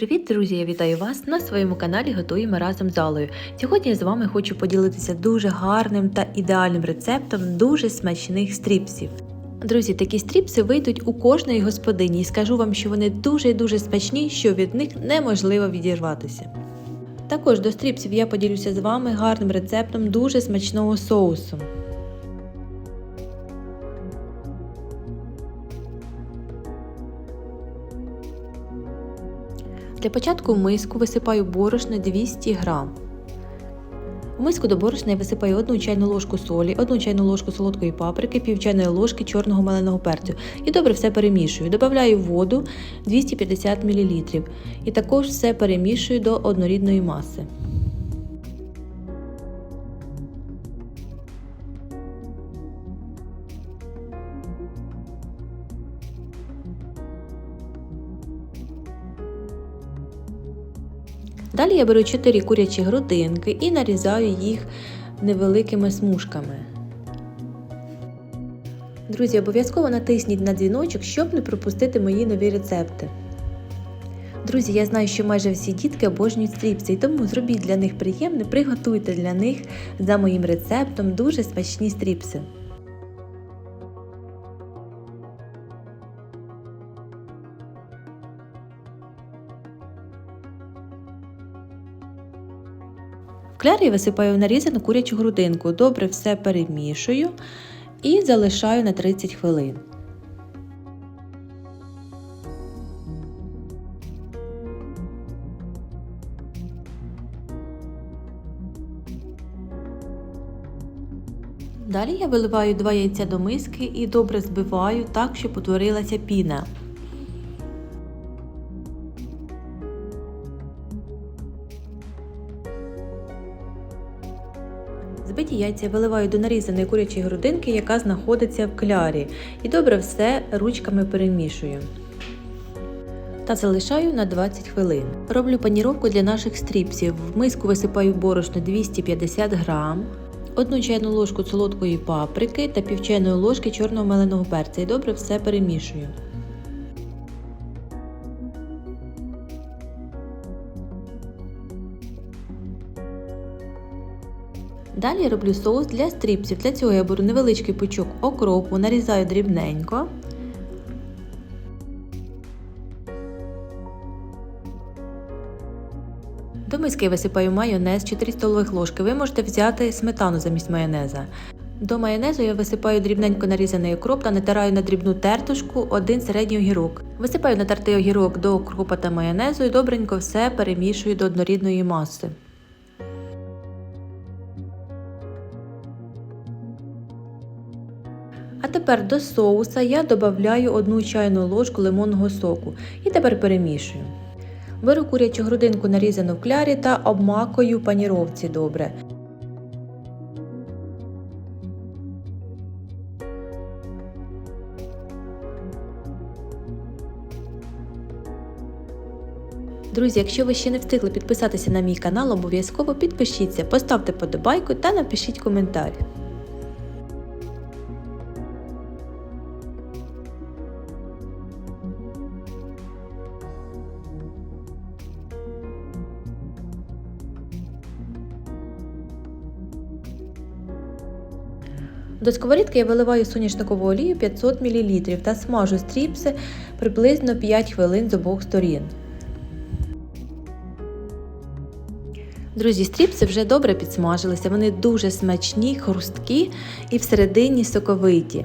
Привіт, друзі! Я вітаю вас на своєму каналі Готуємо разом з Алою. Сьогодні я з вами хочу поділитися дуже гарним та ідеальним рецептом дуже смачних стріпсів. Друзі, такі стріпси вийдуть у кожної господині і скажу вам, що вони дуже і дуже смачні, що від них неможливо відірватися. Також до стріпсів я поділюся з вами гарним рецептом дуже смачного соусу. Для початку в миску висипаю борошно 200 г. В миску до борошна я висипаю 1 чайну ложку солі, 1 чайну ложку солодкої паприки, пів чайної ложки чорного меленого перцю. І добре все перемішую. Добавляю воду 250 мл. І також все перемішую до однорідної маси. Далі я беру 4 курячі грудинки і нарізаю їх невеликими смужками. Друзі, обов'язково натисніть на дзвіночок, щоб не пропустити мої нові рецепти. Друзі, я знаю, що майже всі дітки обожнюють стріпси, і тому зробіть для них приємне, приготуйте для них за моїм рецептом дуже смачні стріпси. Клярі висипаю нарізану курячу грудинку, добре все перемішую і залишаю на 30 хвилин. Далі я виливаю 2 яйця до миски і добре збиваю так, щоб утворилася піна. Збиті яйця виливаю до нарізаної курячої грудинки, яка знаходиться в клярі, і добре все ручками перемішую. Та залишаю на 20 хвилин. Роблю паніровку для наших стріпсів. В миску висипаю борошно 250 г, 1 чайну ложку солодкої паприки та пів чайної ложки чорного меленого перця і добре все перемішую. Далі роблю соус для стріпсів. Для цього я беру невеличкий пучок окропу, нарізаю дрібненько. До миски висипаю майонез 4 столових ложки. Ви можете взяти сметану замість майонеза. До майонезу я висипаю дрібненько нарізаний окроп та натираю на дрібну тертушку один середній огірок. Висипаю натертий огірок до окропа та майонезу і добренько все перемішую до однорідної маси. Тепер до соуса я додаю 1 чайну ложку лимонного соку і тепер перемішую. Беру курячу грудинку нарізану в клярі та обмакую паніровці добре. Друзі, якщо ви ще не встигли підписатися на мій канал, обов'язково підпишіться, поставте подобайку та напишіть коментар. До сковорідки я виливаю соняшникову олію 500 мл та смажу стріпси приблизно 5 хвилин з обох сторін. Друзі, стріпси вже добре підсмажилися, вони дуже смачні, хрусткі і всередині соковиті.